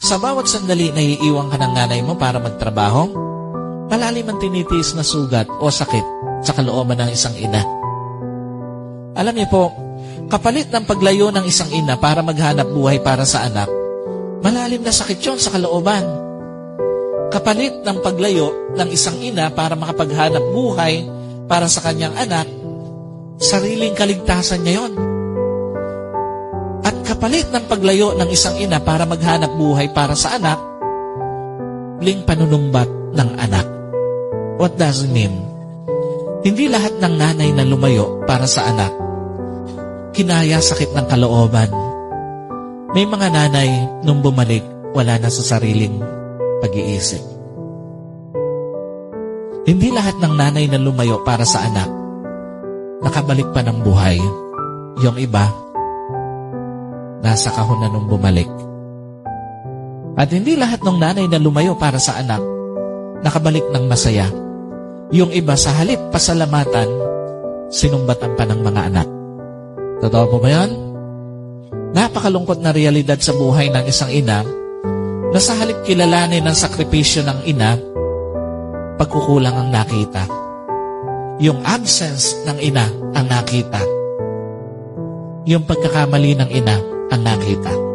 Sa bawat sandali na iiwang ka ng nanay mo para magtrabaho, malalim ang tinitiis na sugat o sakit sa kalooban ng isang ina. Alam niyo po, kapalit ng paglayo ng isang ina para maghanap buhay para sa anak, malalim na sakit yon sa kalooban. Kapalit ng paglayo ng isang ina para makapaghanap buhay para sa kanyang anak, sariling kaligtasan niya yon. Kapalit ng paglayo ng isang ina para maghanap buhay para sa anak, ling panunumbat ng anak. What does it mean? Hindi lahat ng nanay na lumayo para sa anak, kinaya sakit ng kalooban. May mga nanay nung bumalik, wala na sa sariling pag-iisip. Hindi lahat ng nanay na lumayo para sa anak, nakabalik pa ng buhay. Yung iba, nasa kahon na nung bumalik. At hindi lahat ng nanay na lumayo para sa anak, nakabalik ng masaya. Yung iba sa halip pasalamatan, sinumbatan pa ng mga anak. Totoo po ba yan? Napakalungkot na realidad sa buhay ng isang ina na sa halip kilalanin ng sakripisyo ng ina, pagkukulang ang nakita. Yung absence ng ina ang nakita. Yung pagkakamali ng ina ang nakita ko.